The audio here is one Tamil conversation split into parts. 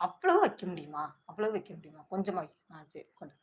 அவ்வளவு வைக்க முடியுமா? அவ்வளவு வைக்க முடியுமா? கொஞ்சமா வை. ஆ சரி கொண்டு.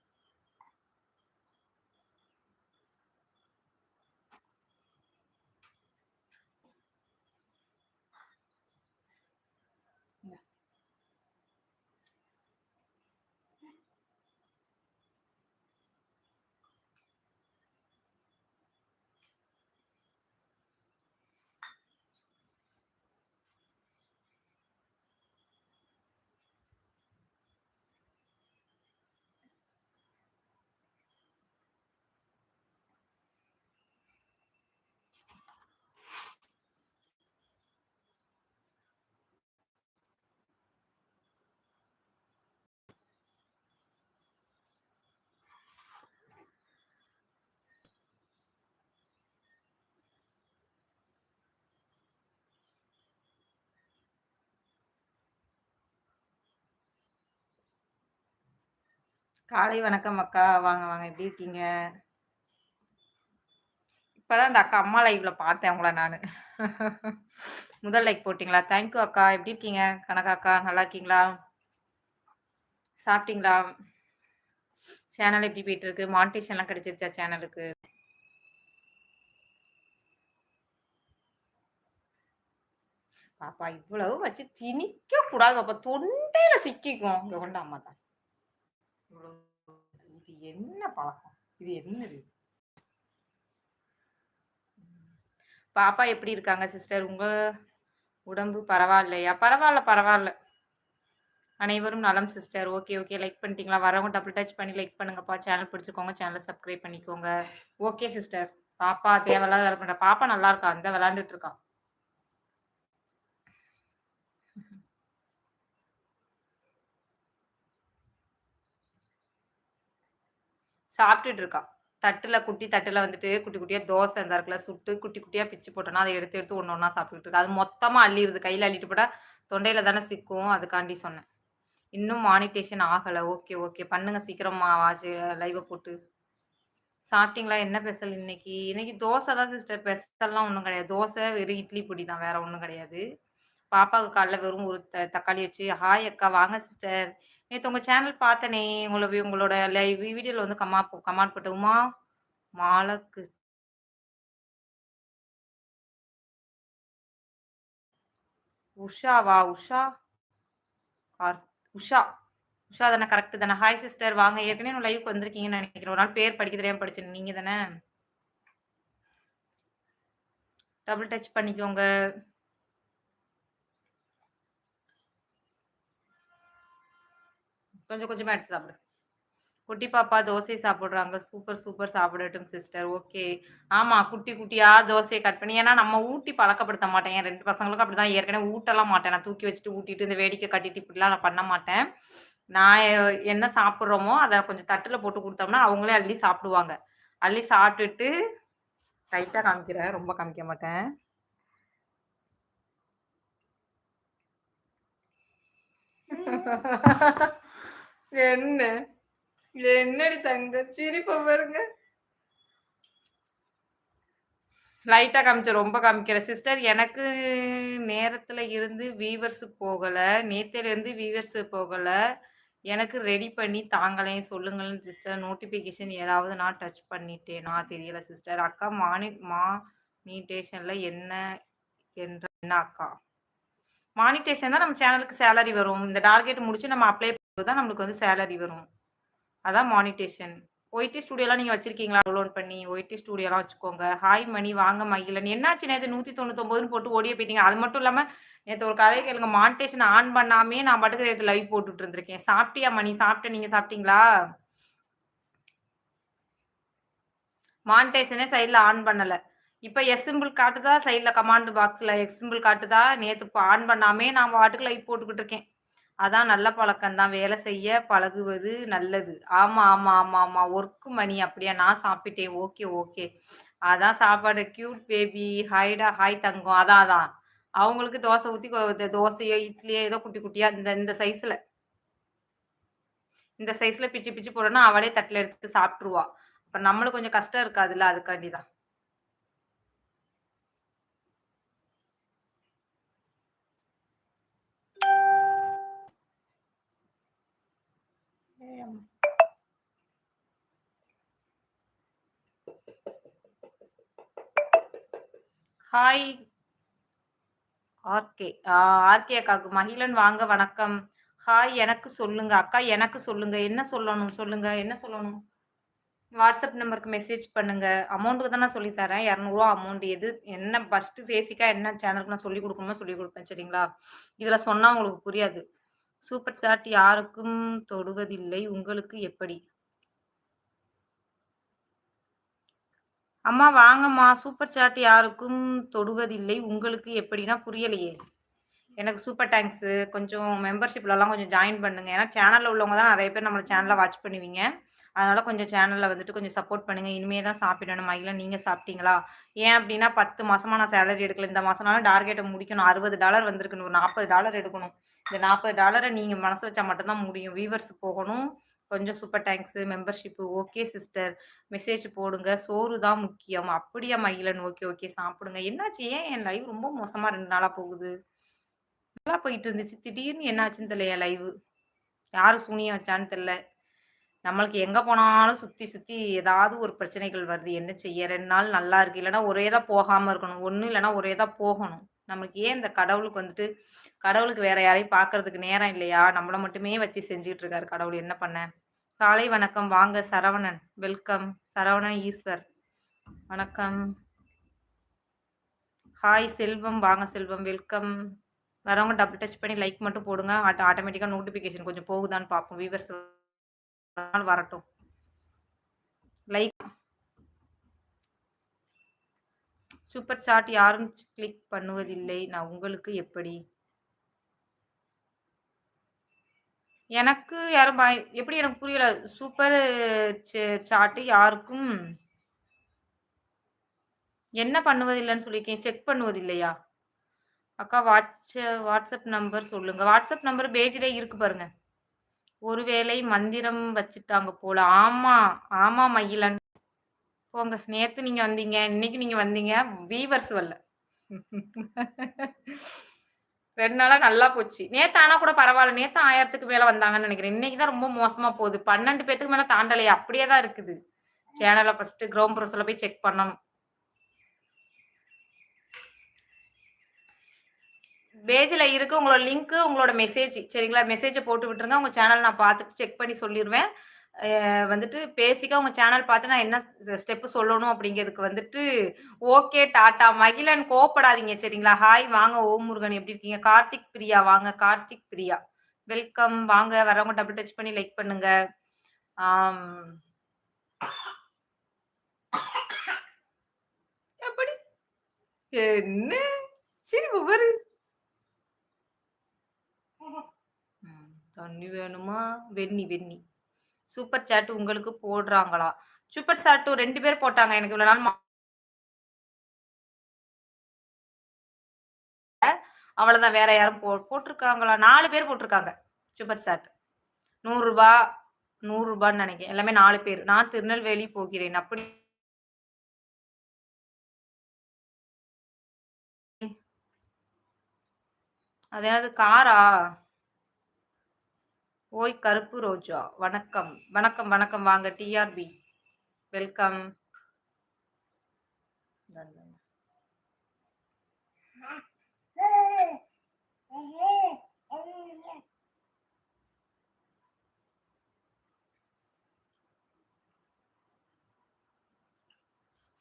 காலை வணக்கம் அக்கா. வாங்க, வாங்க. எப்படி இருக்கீங்க? இப்பதான் இந்த அக்கா அம்மா லைவ்ல பார்த்தேன் உங்களை நானு. முதல் லைக் போட்டீங்களா? தேங்க் யூ அக்கா. எப்படி இருக்கீங்க? கனகா அக்கா நல்லா இருக்கீங்களா? சாப்பிட்டீங்களா? சேனல் எப்படி போயிட்டு இருக்கு? மானிட்டேஷன்லாம் கிடைச்சிருச்சா சேனலுக்கு? பாப்பா இவ்வளவு வச்சு திணிக்க கூடாது பாப்பா. தொண்டையில சிக்கிக்கும். இங்க கொண்டு அம்மா தான். இது என்ன பழக்கம்? இது என்னது? பாப்பா எப்படி இருக்காங்க சிஸ்டர்? உங்க உடம்பு பரவாயில்லையா? பரவாயில்ல பரவாயில்ல அனைவரும் நலம் சிஸ்டர். Okay, okay. லைக் பண்ணிட்டீங்களா? வரவங்க டபுள் டச் பண்ணி லைக் பண்ணுங்கப்பா. சேனல் பிடிச்சிக்கோங்க சேனலை சப்ஸ்கிரைப் பண்ணிக்கோங்க. Okay sister. பாப்பா தேவையில்லாத வேலை பண்றா. பாப்பா நல்லா இருக்கா. அந்த விளாண்டுட்டு இருக்கான் சாப்பிட்டுட்டு இருக்கா. தட்டில் குட்டி தட்டில் வந்துட்டு குட்டி குட்டியாக தோசை இந்த இருக்குல்ல சுட்டு குட்டி குட்டியாக பிச்சு போட்டோன்னா, அதை எடுத்து எடுத்து ஒன்று ஒன்றா சாப்பிட்டுட்டு இருக்கு அது மொத்தமாக அள்ளிருது. கையில் அள்ளிட்டு போட்டால் தொண்டையில் தானே சிக்கும். அதுக்காண்டி சொன்னேன். இன்னும் மானிட்டேஷன் ஆகலை ஓகே, ஓகே. பண்ணுங்க சீக்கிரமா வாச்சு லைவை போட்டு. சாப்பிட்டீங்களா? என்ன ஸ்பெஷல் இன்னைக்கு? இன்னைக்கு தோசை தான் சிஸ்டர். பெசல்லாம் ஒன்றும் கிடையாது. தோசை, வெறும் இட்லி பொடி தான். வேற ஒன்றும் கிடையாது. பாப்பாவுக்கு காலைல வெறும் ஒரு த தக்காளி வச்சு ஹாய் அக்கா வாங்க சிஸ்டர். நேற்று உங்கள் சேனல் பார்த்தனே. உங்களை உங்களோட லைவ் வீடியோவில் வந்து கமா கமெண்ட் போட்டு உமா மாலக்கு. உஷாவா? உஷா? கார் உஷா. உஷா தானே கரெக்டு தானே? ஹாய் சிஸ்டர் வாங்க. ஏற்கனவே நான் லைவுக்கு வந்திருக்கீங்கன்னு நினைக்கிறேன் ஒரு நாள் பேர் படிக்க தெரியாமல் படிச்சேன். நீங்கள் தானே? டபுள் டச் பண்ணிக்கோங்க. கொஞ்சம் கொஞ்சமா எடுத்து சாப்பிடு. குட்டி பாப்பா தோசை சாப்பிடுறாங்க. சூப்பர், சூப்பர் சாப்பிடட்டும் சிஸ்டர். ஓகே. ஆமா. குட்டி குட்டியா தோசைய கட் பண்ணி ஏன்னா நம்ம ஊட்டி பழக்கப்படுத்த மாட்டேன். என் 2 பசங்களுக்கும் அப்படிதான் ஏற்கனவே ஊட்டலாம் மாட்டேன். நான் தூக்கி வச்சுட்டு ஊட்டிட்டு இந்த வேடிக்கை காட்டிட்டு இப்படிலாம் நான் பண்ண மாட்டேன். நான் என்ன சாப்பிடுறோமோ, அத கொஞ்சம் தட்டுல போட்டு குடுத்தோம்னா, அவங்களே அள்ளி சாப்பிடுவாங்க. அள்ளி சாப்பிட்டுட்டு லைட்டா காமிக்கிறேன். ரொம்ப காமிக்க மாட்டேன். என்ன? என்னடி தங்க சிரிப்ப பாருங்க. லைட்டா காமிச்சேன். ரொம்ப காமிக்கிற சிஸ்டர் எனக்கு நேரத்துல இருந்து வீவர்ஸ் போகல. நேத்துல இருந்து வீவர்ஸ் போகல. எனக்கு ரெடி பண்ணி தாங்களேன் சொல்லுங்களேன் சிஸ்டர். நோட்டிஃபிகேஷன் ஏதாவது நான் டச் பண்ணிட்டேனா? தெரியல சிஸ்டர். அக்கா மானி மானிட்டேஷன்ல என்ன என்ற என்ன அக்கா? மானிட்டேஷன் தான் நம்ம சேனலுக்கு சேலரி வரும். இந்த டார்கெட் முடிச்சு நம்ம அப்ளை தான் நம்மளுக்கு வந்து சேலரி வரும். அதான் மானிட்டேஷன். ஒயிட்டி ஸ்டூடியோலாம் நீங்கள் வச்சிருக்கீங்களா? டவுன்லோட் பண்ணி ஒயிட்டி ஸ்டூடியோலாம் வச்சுக்கோங்க. ஹாய் மணி வாங்க மகிழன். என்னாச்சு நேற்று நூற்றி தொண்ணூத்தொம்போதுன்னு போட்டு ஓடியே போயிட்டீங்க. அது மட்டும் இல்லாமல் நேற்று ஒரு கதையை கேளுங்க. மானிட்டேஷன் ஆன் பண்ணாமே நான் பாட்டுக்கு நேற்று லைவ் போட்டுட்டு இருந்திருக்கேன். சாப்பிட்டியா மணி? சாப்பிட்டேன். நீங்கள் சாப்பிட்டீங்களா? மானிட்டேஷனே சைடில் ஆன் பண்ணலை இப்போ எஸ் சிம்பிள் காட்டுதா? சைடில் கமாண்ட் பாக்ஸில் எக்ஸ் சிம்பிள் காட்டுதா? நேற்று ஆன் பண்ணாமே நான் பாட்டுக்கு லைவ் போட்டுக்கிட்டு இருக்கேன். அதான் நல்ல பழக்கம் தான். வேலை செய்ய பழகுவது நல்லது. ஆமா, ஆமா, ஆமா, ஆமா. ஒர்க்கு மணி அப்படியா? நான் சாப்பிட்டேன். Okay, okay. அதான் சாப்பாடு. Cute baby. ஹாய்டா ஹாய் தங்கம். அதான், அதான். அவங்களுக்கு தோசை ஊற்றி தோசையோ, இட்லியோ ஏதோ குட்டி குட்டியா இந்த இந்த சைஸ்ல. இந்த சைஸ்ல பிச்சு பிச்சு போட்டோம்னா, அவளே தட்டில் எடுத்து சாப்பிட்ருவா அப்ப நம்மளுக்கு கொஞ்சம் கஷ்டம் இருக்காதுல்ல. அதுக்காண்டி தான். ஹாய் ஆர்கே ஆர்கே அக்காவுக்கு மகிழன் வாங்க வணக்கம். ஹாய் எனக்கு சொல்லுங்க. அக்கா எனக்கு சொல்லுங்க. என்ன சொல்லணும்? சொல்லுங்க. என்ன சொல்லணும்? வாட்ஸ்அப் நம்பருக்கு மெசேஜ் பண்ணுங்க. அமௌண்ட்டுக்கு தான் நான் சொல்லித்தரேன் இரநூறுவா அமௌண்ட் எது என்ன ஃபஸ்ட்டு பேசிக்காக என்ன சேனலுக்கு நான் சொல்லி கொடுக்கணுமோ சொல்லி கொடுப்பேன் சரிங்களா? இதில் சொன்னால் உங்களுக்கு புரியாது. சூப்பர் சாட் யாருக்கும் தொடுவதில்லை. உங்களுக்கு எப்படி? அம்மா வாங்கம்மா. சூப்பர் சாட் யாருக்கும் தொடுவதில்லை. உங்களுக்கு எப்படின்னா புரியலையே. எனக்கு சூப்பர் தேங்க்ஸு. கொஞ்சம் மெம்பர்ஷிப்லலாம் கொஞ்சம் ஜாயின் பண்ணுங்க. ஏன்னா சேனலில் உள்ளவங்க தான் நிறைய பேர் நம்மளை சேனலில் வாட்ச் பண்ணுவீங்க. அதனால் கொஞ்சம் சேனலில் வந்துட்டு கொஞ்சம் சப்போர்ட் பண்ணுங்கள் இனிமே தான் சாப்பிடணும். மயில நீங்கள் சாப்பிட்டீங்களா? ஏன் அப்படின்னா பத்து மாதமாக நான் சேலரி எடுக்கல. இந்த மாதம்னாலும் டார்கெட்டை முடிக்கணும். அறுபது டாலர் வந்திருக்கணும் ஒரு நாற்பது டாலர் எடுக்கணும். இந்த நாற்பது டாலரை நீங்கள் மனசு வச்சா மட்டும்தான் முடியும். வியூவர்ஸ் போகணும். கொஞ்சம் super thanks membership okay sister message போடுங்க. சோறு தான் முக்கியம். அப்படியா மயிலன்? ஓகே ஓகே சாப்பிடுங்க. என்னாச்சு? ஏன் என் லைவ் ரொம்ப மோசமாக ரெண்டு நாளாக போகுது? நல்லா போயிட்டு இருந்துச்சு. திடீர்னு என்னாச்சுன்னு தெரியல என் லைவு யாரும் சூனியம் வச்சான்னு தெரில நம்மளுக்கு எங்கே போனாலும் சுற்றி சுற்றி ஏதாவது ஒரு பிரச்சனைகள் வருது. என்ன செய்ய? ரெண்டு நாள் நல்லா இருக்கு. இல்லைன்னா ஒரே தான் போகாமல் இருக்கணும். ஒன்றும் இல்லைன்னா ஒரே தான் போகணும். நம்மளுக்கு ஏன் இந்த கடவுளுக்கு வந்துட்டு கடவுளுக்கு வேற யாரையும் பார்க்கறதுக்கு நேரம் இல்லையா? நம்மளை மட்டுமே வச்சு செஞ்சுட்டு இருக்காரு கடவுள். என்ன பண்ண? காலை வணக்கம். வாங்க சரவணன். வெல்கம். சரவணன் ஈஸ்வர். வணக்கம். ஹாய் செல்வம். வாங்க செல்வம். வெல்கம். வரவங்க டபுள் டச் பண்ணி லைக் மட்டும் போடுங்க. ஆட்டோமேட்டிக்காக நோட்டிஃபிகேஷன் கொஞ்சம் போகுதான்னு பார்ப்போம். வியூவர்ஸ் நாள் வரட்டும். லைக் சூப்பர் சாட் யாரும் கிளிக் பண்ணுவதில்லை. நான் உங்களுக்கு எப்படி? எனக்கு யாரும் எப்படி எனக்கு புரியல? சூப்பர் சாட்டு யாருக்கும் என்ன பண்ணுவதில்லைன்னு சொல்லியிருக்கேன். செக் பண்ணுவதில்லையா? அக்கா வாட்ஸ் வாட்ஸ்அப் நம்பர் சொல்லுங்கள் வாட்ஸ்அப் நம்பர் பேஜில் இருக்கு பாருங்கள் ஒருவேளை மந்திரம் வச்சுட்டாங்க போல. ஆமா ஆமா மயிலன். போங்க நேத்து நீங்க வந்தீங்க இன்னைக்கு நீங்க வந்தீங்க வீவர்ஸ் வரல. ரெண்டு நாளா நல்லா போச்சு. நேத்து ஆனா கூட பரவாயில்ல நேத்து ஆயிரத்துக்கு மேல வந்தாங்கன்னு நினைக்கிறேன். இன்னைக்கு தான் ரொம்ப மோசமா போகுது. பன்னெண்டு பேத்துக்கு மேல தாண்டலையே அப்படியே தான் இருக்குது. சேனலை ஃபர்ஸ்ட் கிரௌண்ட் ப்ரோஸ்ல போய் செக் பண்ணணும். பேஜில் இருக்கு உங்களோட லிங்க்கு உங்களோட மெசேஜ் சரிங்களா? மெசேஜை போட்டு விட்டுருங்க. உங்கள் சேனல் நான் பார்த்துட்டு செக் பண்ணி சொல்லிடுவேன் வந்துட்டு பேசிக்காக உங்கள் சேனல் பார்த்து நான் என்ன ஸ்டெப்பு சொல்லணும் அப்படிங்கிறதுக்கு வந்துட்டு ஓகே டாட்டா. மகிழன் கோப்படாதீங்க சரிங்களா? ஹாய் வாங்க ஓம் முருகன் எப்படி இருக்கீங்க? கார்த்திக் பிரியா வாங்க. கார்த்திக் பிரியா. வெல்கம் வாங்க. வரவங்க டபுள் டச் பண்ணி லைக் பண்ணுங்க. எப்படி? என்ன? சரி ஒவ்வொரு தண்ணி வேணுமா? வெண்ணி வெண்ணி. சூப்பர் சாட் உங்களுக்கு போடுறாங்களா? சூப்பர் சாட்டு ரெண்டு பேர் போட்டாங்க. எனக்கு இவ்வளோ நாள் அவ்வளோதான் வேற யாரும் போ போட்டிருக்காங்களா? நாலு பேர் போட்டிருக்காங்க. Super chat. நூறுரூபா நூறுரூபான்னு நினைக்கிறேன். எல்லாமே நாலு பேர். நான் திருநெல்வேலி போகிறேன். அப்படி அது என்னது காரா? ஓய் கருப்பு ரோஜா. வணக்கம். வணக்கம் வணக்கம். வாங்க டிஆர்பி வெல்கம்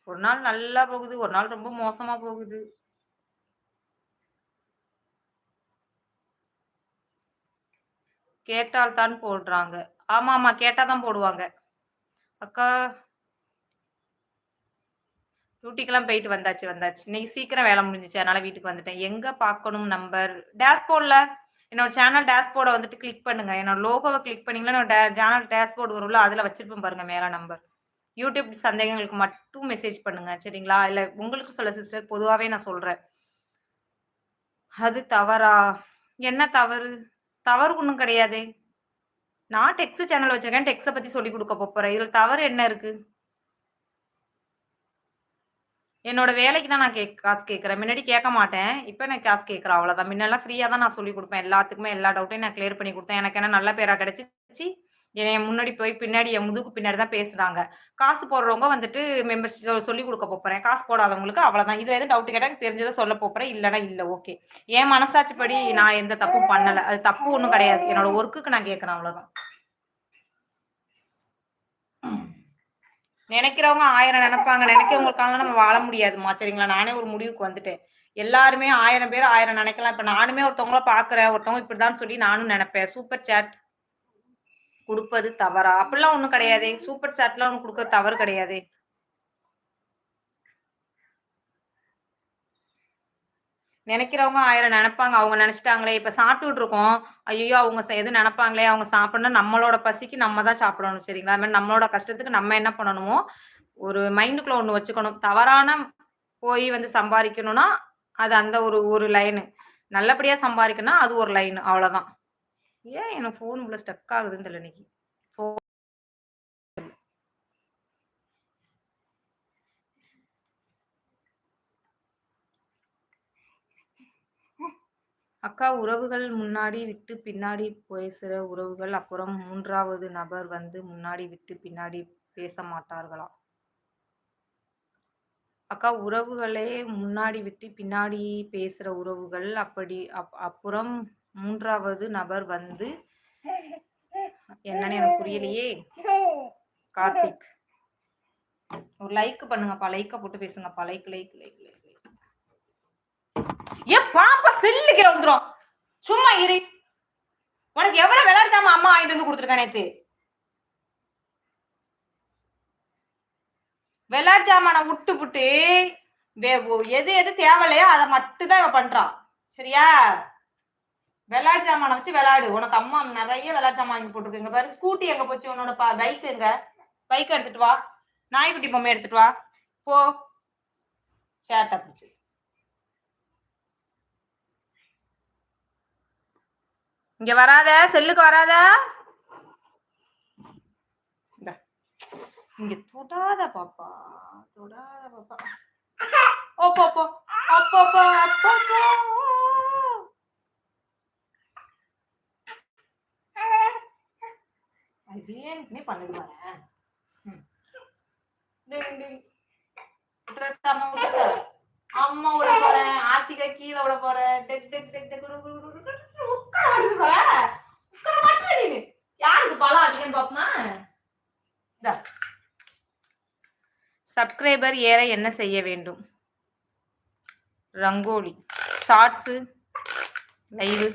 ஒரு நாள் நல்லா போகுது. ஒரு நாள் ரொம்ப மோசமா போகுது. கேட்டால் தான் போடுறாங்க. ஆமாம் ஆமாம் கேட்டால் தான் போடுவாங்க. அக்கா. டியூட்டிக்கெல்லாம் போயிட்டு வந்தாச்சு வந்தாச்சு. இன்னைக்கு சீக்கிரம் வேலை முடிஞ்சிச்சு. அதனால வீட்டுக்கு வந்துட்டேன். எங்கே பார்க்கணும் நம்பர் டேஷ்போர்டில் என்னோட சேனல் டேஷ்போர்டை வந்துட்டு கிளிக் பண்ணுங்க. என்னோட லோகோவை கிளிக் பண்ணீங்கன்னா என்னோட சேனல் டேஷ்போர்டு வரும்ல அதில் வச்சிருப்பேன் பாருங்க மேலே நம்பர் யூடியூப் சந்தேகங்களுக்கு மட்டும் மெசேஜ் பண்ணுங்க சரிங்களா? இல்லை உங்களுக்கு சொல்ல சிஸ்டர் பொதுவாகவே நான் சொல்கிறேன் அது தவறா? என்ன தவறு? தவறு ஒன்றும் கிடையாது. நான் டெக்ஸ்ட் சேனல் வச்சிருக்கேன். டெக்ஸை பற்றி சொல்லி கொடுக்க போகிறேன் இதில் தவறு என்ன இருக்குது என்னோட வேலைக்கு தான் நான் கேக் காசு கேட்குறேன். முன்னாடி கேட்க மாட்டேன். இப்போ நான் காசு கேட்குறேன் அவ்வளோதான் முன்னெல்லாம் ஃப்ரீயாக தான் நான் சொல்லி கொடுப்பேன். எல்லாத்துக்குமே எல்லா டவுட்டையும் நான் கிளியர் பண்ணி கொடுத்தேன். எனக்கு என்ன நல்ல பேராக கிடச்சிச்சு? என்னை முன்னாடி போய் பின்னாடி என் முதுகு பின்னாடி தான் பேசுறாங்க. காசு போடுறவங்க வந்துட்டு மெம்பர்ஸ் சொல்லிக் கொடுக்க போறேன் காசு போடாதவங்களுக்கு அவ்வளோதான். இதுல எதுவும் டவுட் கேட்டா எனக்கு சொல்ல போறேன் இல்லனா இல்ல. ஓகே. என் மனசாட்சிப்படி நான் எந்த தப்பும் பண்ணல. அது தப்பு ஒண்ணும் கிடையாது. என்னோட ஒர்க்குக்கு நான் கேட்கறேன் அவ்வளவுதான் நினைக்கிறவங்க ஆயிரம் நினைப்பாங்க. நினைக்கிறவங்களுக்காக நம்ம வாழ முடியாதுமா சரிங்களா? நானே ஒரு முடிவுக்கு வந்துட்டேன். எல்லாருமே ஆயிரம் பேர் ஆயிரம் நினைக்கலாம். இப்ப நானுமே ஒருத்தவங்கள பாக்குறேன் ஒருத்தவங்க இப்படிதான்னு சொல்லி நானும் நினைப்பேன். சூப்பர் சாட் கொடுப்பது தவறா? அப்படிலாம் ஒண்ணும் கிடையாது சூப்பர் சாட்லாம் ஒண்ணு குடுக்கறது தவறு கிடையாது நினைக்கிறவங்க ஆயிரம் நினைப்பாங்க. அவங்க நினைச்சிட்டாங்களே இப்ப சாப்பிட்டுட்டு இருக்கோம். ஐயோ அவங்க எது எதுவும் நினைப்பாங்களே, அவங்க சாப்பிடணும் நம்மளோட பசிக்கு நம்ம தான் சாப்பிடணும். சரிங்களா? அது மாதிரி நம்மளோட கஷ்டத்துக்கு நம்ம என்ன பண்ணணுமோ, ஒரு மைண்டுக்குள்ள ஒண்ணு வச்சுக்கணும். தவறான போய் வந்து சம்பாதிக்கணும்னா அது அந்த ஒரு ஒரு லைனு. நல்லபடியா சம்பாதிக்கணும்னா அது ஒரு லைனு. அவ்வளவுதான் ஏன் எனக்கு ஃபோன் இவ்வளோ ஸ்டக் ஆகுதுன்னு தெரியல இன்னைக்கு. ஃபோன் அக்கா உறவுகள் முன்னாடி விட்டு பின்னாடி பேசுகிற உறவுகள் அப்புறம் மூன்றாவது நபர் வந்து முன்னாடி விட்டு பின்னாடி பேச மாட்டார்களா? அக்கா உறவுகளே முன்னாடி விட்டு பின்னாடி பேசுகிற உறவுகள் அப்படி அப் அப்புறம் மூன்றாவது நபர் வந்து என்னன்னு எனக்கு புரியலையே! கார்த்திக். ஒரு லைக் பண்ணுங்கப்பா. லைக்க போட்டு பேசுங்கப்பா. Like like like like like. ஏன் பாப்பா செல்லு கீழ வந்துரும் சும்மா இரு. உனக்கு எவ்வளவு விளையாடுச்சாம ஜாமான் அம்மா வாங்கிட்டு வந்து கொடுத்துருக்கேன் நேத்து? விளையாட்டு ஜாமான புட்டு எது எது தேவையில்லையோ அதை மட்டும் தான் இவ பண்றான் சரியா? விளையாட்டு ஜாமான வச்சு விளையாடு. உனக்கு அம்மா நிறைய விளையாட்டு ஜாமான் வாங்கி போட்டுருக்கு. இங்க பாரு ஸ்கூட்டி எங்க போச்சு உன்னோட பா பைக் எங்க? பைக் எடுத்துட்டு வா. நாய்க்குட்டி பொம்மை எடுத்துட்டு வா. போ. சேட்ட பிடிச்சி இங்க வராத. செல்லுக்கு வராத. இங்க தொடாத பாப்பா. தொடாத பாப்பா. ஓ பாப்பா அப்பா அப்பா அப்பா வேணுக்குன்னே பண்ணுது பாரேன். அம்மா விட போறேன். ஆத்திகா கீழே விட போறேன். டெக் டெக் டெக் டெக் உட்கார உட்கார யாருக்கு பலம் அதிகம்னு பாப்போமா? சப்ஸ்கிரைபர் ஏற என்ன செய்ய வேண்டும்? ரங்கோலி. ஷார்ட்ஸு. லைவு.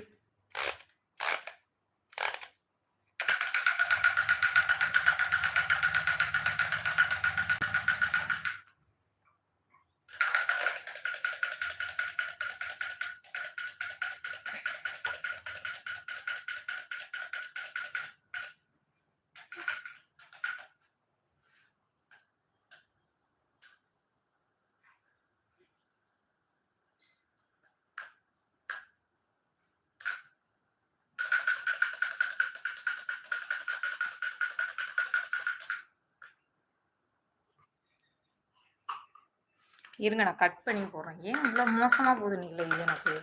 இருங்க நான் கட் பண்ணி போடுறேன். ஏன் இவ்வளோ மோசமாக போகுது இன்னைக்கு இது எனக்கு?